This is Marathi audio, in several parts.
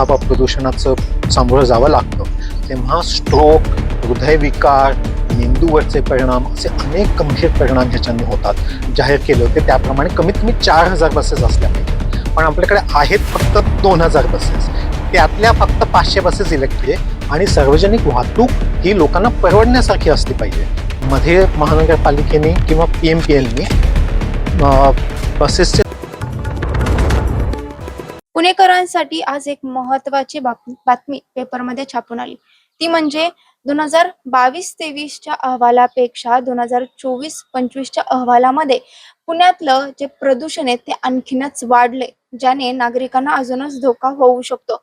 हवा प्रदूषणाचं सामोरं जावं लागतं. तेव्हा स्ट्रोक हृदयविकार मेंदूवरचे परिणाम असे अनेक गंभीर परिणाम ह्याच्याने होतात. जाहीर केले होते त्याप्रमाणे कमीत कमी चार हजार बसेस असल्या पाहिजे पण आपल्याकडे आहेत फक्त दोन हजार बसेस त्यातल्या फक्त पाचशे बसेस इलेक्ट्रिक आणि सार्वजनिक वाहतूक ही लोकांना परवडण्यासारखी असली पाहिजे. मध्ये महानगरपालिकेने किंवा पी एम पी एलनी बसेसचे पुणेकरांसाठी आज एक महत्वाची बातमी पेपरमध्ये छापून आली. ती म्हणजे दोन हजार बावीस तेवीसच्या अहवालापेक्षा दोन हजार चोवीस पंचवीसच्या अहवालामध्ये पुण्यातलं जे प्रदूषण आहे ते आणखीनच वाढले ज्याने नागरिकांना अजूनच धोका होऊ शकतो.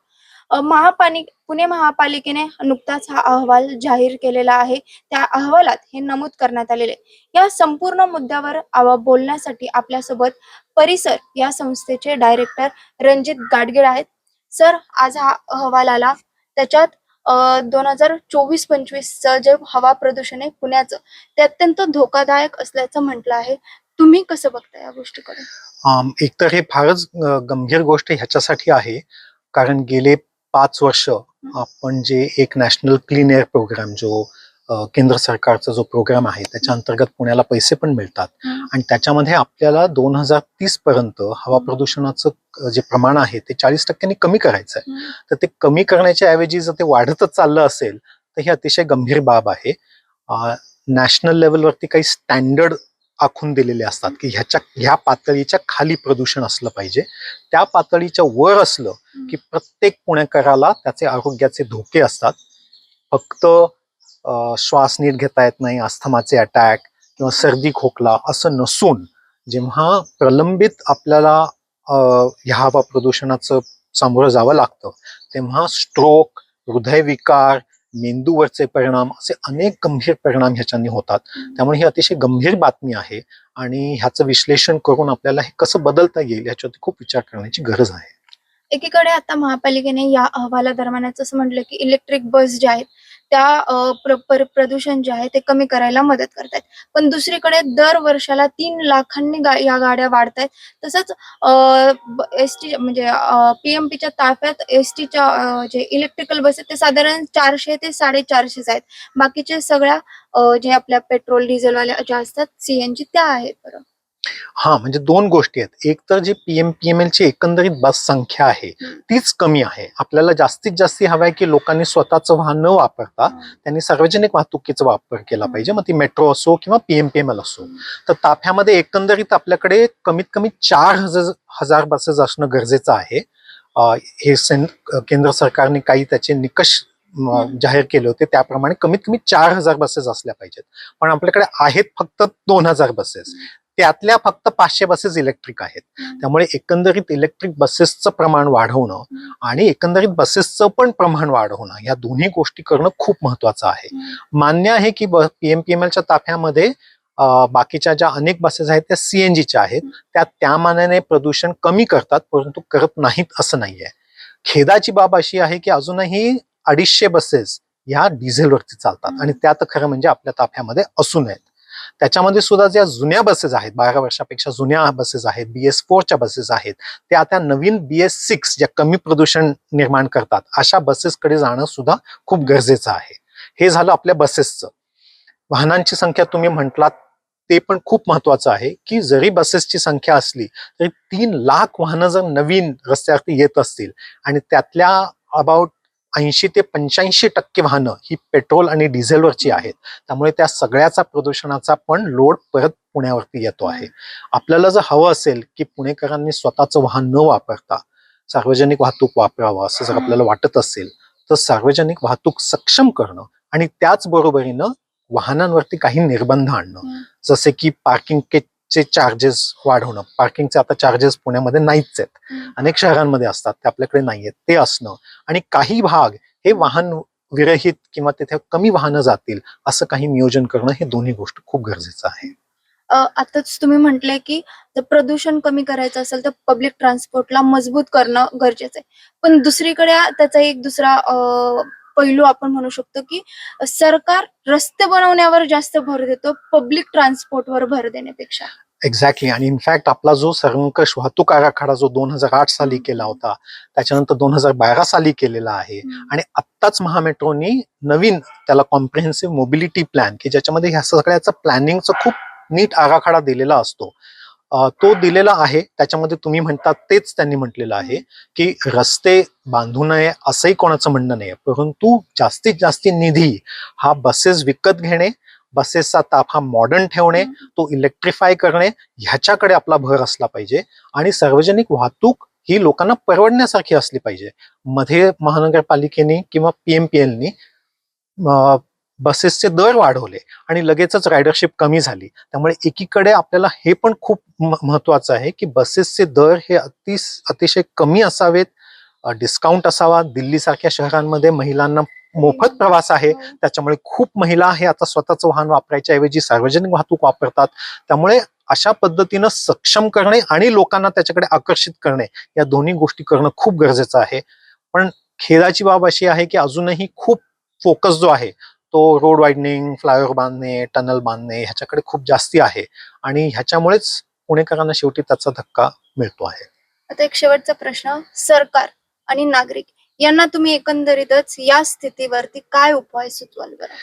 महापालिक पुणे महापालिकेने नुकताच हा अहवाल जाहीर केलेला आहे. त्या अहवालात हे नमूद करण्यात आलेले या संपूर्ण मुद्द्यावर बोलण्यासाठी आपल्यासोबत परिसर या संस्थेचे डायरेक्टर रणजित गाडगीळ आहेत. सर आज हा अहवाल आला. त्याच्यात दोन हजार चोवीस पंचवीसचं जे हवा प्रदूषण आहे पुण्याचं ते अत्यंत धोकादायक असल्याचं म्हटलं आहे. तुम्ही कसं बघता या गोष्टीकडे एकतर हे फारच गंभीर गोष्ट ह्याच्यासाठी आहे. कारण गेले पाच वर्ष आपण जे एक नॅशनल क्लीन एअर प्रोग्राम जो केंद्र सरकारचा जो प्रोग्राम आहे त्याच्या अंतर्गत पुण्याला पैसे पण मिळतात. आणि त्याच्यामध्ये आपल्याला दोन हजार तीस पर्यंत हवा प्रदूषणाचं जे प्रमाण आहे ते चाळीस टक्क्यांनी कमी करायचं आहे तर ते कमी करण्याच्या ऐवजी जर ते वाढतच चाललं असेल तर ही अतिशय गंभीर बाब आहे. नॅशनल लेवलवरती काही स्टँडर्ड आखून दिलेले असतात की ह्याच्या ह्या पातळीच्या खाली प्रदूषण असलं पाहिजे. त्या पातळीच्या वर असलं की प्रत्येक पुणेकराला त्याचे आरोग्याचे धोके असतात. फक्त श्वास नीट घेता येत नाही अस्थमाचे अटॅक किंवा सर्दी खोकला असं नसून जेव्हा प्रलंबित आपल्याला ह्या हवा प्रदूषणाचं सामोरं जावं लागतं तेव्हा स्ट्रोक हृदयविकार मेंदूवरचे परिणाम असे अनेक गंभीर परिणाम ह्याच्यानी होतात. त्यामुळे ही अतिशय गंभीर बातमी आहे आणि ह्याचं विश्लेषण करून आपल्याला हे कसं बदलता येईल ह्याच्यावरती खूप विचार करण्याची गरज आहे. एकीकडे आता महापालिकेने या अहवाला दरम्यानच असं म्हटलं की इलेक्ट्रिक बस ज्या आहेत त्या प्र, प्र, प्रदूषण जे आहे ते कमी करायला मदत करतायत. पण दुसरीकडे दर वर्षाला तीन लाखांनी गा, या गाड्या वाढतायत. तसंच एस टी म्हणजे पीएमपीच्या ताफ्यात एस टीच्या जे इलेक्ट्रिकल बस आहेत ते साधारण चारशे ते साडेचारशेच आहेत. बाकीचे सगळ्या जे आपल्या पेट्रोल डिझेलवाल्या ज्या असतात सीएनजी त्या आहेत बरं. हा म्हणजे दोन गोष्टी आहेत. एक तर जी पीएम पीएमएल ची एकंदरीत बस संख्या आहे. तीच कमी आहे. आपल्याला जास्तीत जास्त हवं आहे की लोकांनी स्वतःचं वाहन न वापरता त्यांनी सार्वजनिक वाहतुकीचा वापर केला. पाहिजे. मग ती मेट्रो असो किंवा पीएम पीएमएल असो. तर ताफ्यामध्ये एकंदरीत आपल्याकडे कमीत कमी चार हजार हजार बसेस असणं गरजेचं आहे. हे केंद्र सरकारने काही त्याचे निकष. जाहीर केले होते. त्याप्रमाणे कमीत कमी चार हजार बसेस असल्या पाहिजेत. पण आपल्याकडे आहेत फक्त दोन हजार बसेस. त्यातल्या फक्त पाचशे बसेस इलेक्ट्रिक आहेत. त्यामुळे एकंदरीत इलेक्ट्रिक बसेसचं प्रमाण वाढवणं. आणि एकंदरीत बसेसचं पण प्रमाण वाढवणं या दोन्ही गोष्टी करणं खूप महत्वाचं आहे. मान्य आहे की पीएमपीएमएलच्या ताफ्यामध्ये बाकीच्या ज्या अनेक बसेस आहेत त्या सीएनजीच्या आहेत. त्या त्या मानाने प्रदूषण कमी करतात परंतु करत नाहीत असं नाहीये. खेदाची बाब अशी आहे की अजूनही अडीचशे बसेस ह्या डिझेलवरती चालतात. आणि त्या तर खरं म्हणजे आपल्या ताफ्यामध्ये असून आहेत त्याच्यामध्ये सुद्धा ज्या जुन्या बसेस आहेत बारा वर्षापेक्षा जुन्या बसेस आहेत बी एस फोरच्या बसेस आहेत त्या आता नवीन बी एस सिक्स ज्या कमी प्रदूषण निर्माण करतात अशा बसेसकडे जाणं सुद्धा खूप गरजेचं आहे. हे झालं आपल्या बसेसचं. वाहनांची संख्या तुम्ही म्हटलात ते पण खूप महत्वाचं आहे की जरी बसेसची संख्या असली तरी तीन लाख वाहनं जर नवीन रस्त्यावरती येत असतील आणि त्यातल्या अबाउट ऐंशी ते पंच्याऐंशी टक्के वाहनं ही पेट्रोल आणि डिझेलवरची आहेत त्यामुळे त्या सगळ्याचा प्रदूषणाचा पण लोड परत पुण्यावरती येतो आहे आपल्याला जर हवं असेल की पुणेकरांनी स्वतःचं वाहन न वापरता सार्वजनिक वाहतूक वापरावं असं जर. आपल्याला वाटत असेल तर सार्वजनिक वाहतूक सक्षम करणं आणि त्याच बरोबरीनं वाहनांवरती काही निर्बंध आणणं. जसे की पार्किंगचे चार्जेस वाढवणं. पार्किंगचे आता चार्जेस पुण्यामध्ये नाहीच आहेत. अनेक शहरांमध्ये असतात ते आपल्याकडे नाहीयेत ते असणं आणि काही भाग हे वाहन विरहित किंवा तिथे कमी वाहनं जातील असं काही नियोजन करणं हे दोन्ही गोष्टी खूप गरजेचं आहे. आताच तुम्ही म्हटलंय की जर प्रदूषण कमी करायचं असेल तर पब्लिक ट्रान्सपोर्टला मजबूत करणं गरजेचं आहे. पण दुसरीकडे त्याचा एक दुसरा पैलू आपण म्हणू शकतो की सरकार रस्ते बनवण्यावर जास्त भर देतो पब्लिक ट्रान्सपोर्टवर भर देण्यापेक्षा. एक्झॅक्टली आणि इनफॅक्ट आपला जो सर्वंकष वाहतूक आराखडा जो दोन हजार आठ साली. केला होता त्याच्यानंतर दोन हजार बारा साली केलेला आहे. आणि आत्ताच महामेट्रोनी नवीन त्याला कॉम्प्रिहेन्सिव्ह मोबिलिटी प्लॅन की ज्याच्यामध्ये ह्या सगळ्याचं प्लॅनिंगचं खूप नीट आराखडा दिलेला असतो. तो दिलेला आहे. त्याच्यामध्ये तुम्ही म्हणतात तेच त्यांनी म्हटलेलं आहे की रस्ते बांधू नये असंही कोणाचं म्हणणं नाही परंतु जास्तीत जास्त निधी हा बसेस विकत घेणे बसेसचा ताप हा मॉडर्न ठेवणे तो इलेक्ट्रिफाय करणे ह्याच्याकडे आपला भर असला पाहिजे आणि सार्वजनिक वाहतूक ही लोकांना परवडण्यासारखी असली पाहिजे. मध्ये महानगरपालिकेने किंवा पीएमपीएलनी बसेसचे दर वाढवले आणि लगेचच रायडरशिप कमी झाली. त्यामुळे एकीकडे आपल्याला हे पण खूप महत्वाचं आहे की बसेसचे दर हे अति अतिशय कमी असावेत. डिस्काउंट असावा. दिल्ली सारख्या शहरांमध्ये महिलांना मोफत प्रवास आहे. त्याच्यामुळे खूप महिला हे आता स्वतःचं वाहन वापरायच्या ऐवजी सार्वजनिक वाहतूक वापरतात. त्यामुळे अशा पद्धतीनं सक्षम करणे आणि लोकांना त्याच्याकडे आकर्षित करणे या दोन्ही गोष्टी करणं खूप गरजेचं आहे. पण खेदाची बाब अशी आहे की अजूनही खूप फोकस जो आहे तो रोड वाईडनिंग फ्लायओव्हर बांधणे टनल बांधणे ह्याच्याकडे खूप जास्ती आहे. आणि ह्याच्यामुळेच पुणेकरांना शेवटी त्याचा धक्का मिळतो आहे. आता एक शेवटचा प्रश्न सरकार आणि नागरिक यांना तुम्ही एकंदरीतच या स्थितीवरती काय उपाय सुचवाल बरं?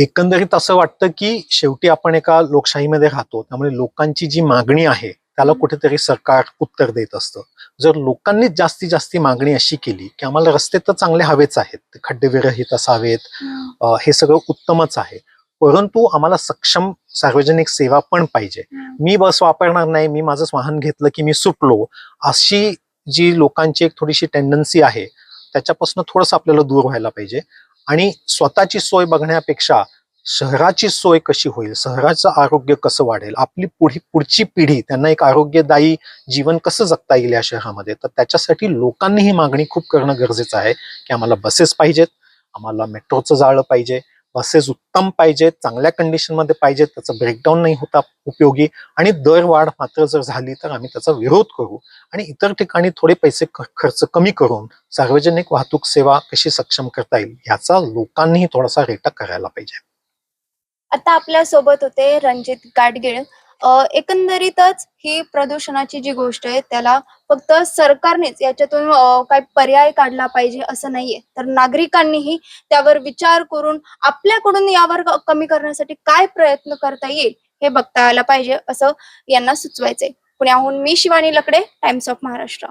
एकंदरीत असं वाटतं की शेवटी आपण एका लोकशाहीमध्ये राहतो त्यामुळे लोकांची जी मागणी आहे त्याला. कुठेतरी सरकार उत्तर देत असतं. जर लोकांनीच जास्तीत जास्ती मागणी अशी केली की आम्हाला रस्ते तर चांगले हवेच आहेत खड्डे विरहित असावेत हे सगळं उत्तमच आहे. परंतु आम्हाला सक्षम सार्वजनिक सेवा पण पाहिजे. मी बस वापरणार नाही मी माझंच वाहन घेतलं की मी सुटलो अशी जी लोकांची एक थोडीशी टेंडन्सी आहे त्याच्यापासून थोडंसं आपल्याला दूर व्हायला पाहिजे. आणि स्वतःची सोय बघण्यापेक्षा शहराची सोय कशी होईल शहराचं आरोग्य कसं वाढेल आपली पुढी पुढची पिढी त्यांना एक आरोग्यदायी जीवन कसं जगता येईल या शहरामध्ये? तर त्याच्यासाठी लोकांनी ही मागणी खूप करणं गरजेचं आहे की आम्हाला बसेस पाहिजेत. आम्हाला मेट्रोचं जाळं पाहिजे बसेस उत्तम पाहिजेत चांगल्या कंडिशनमध्ये पाहिजेत त्याचं ब्रेकडाऊन नाही होता उपयोगी आणि दरवाढ मात्र जर झाली तर आम्ही त्याचा विरोध करू आणि इतर ठिकाणी थोडे पैसे खर्च कमी करून सार्वजनिक वाहतूक सेवा कशी सक्षम करता येईल याचा लोकांनीही थोडासा रेटा करायला पाहिजे. आता आपल्यासोबत होते रणजित गाडगिळ. एकंदरीतच ही प्रदूषणाची जी गोष्ट आहे त्याला फक्त सरकारनेच याच्यातून काही पर्याय काढला पाहिजे असं नाहीये. तर नागरिकांनीही त्यावर विचार करून आपल्याकडून यावर कमी करण्यासाठी काय प्रयत्न करता येईल हे बघता आला पाहिजे असं यांना सुचवायचंय. पुण्याहून मी शिवानी लकडे टाइम्स ऑफ महाराष्ट्र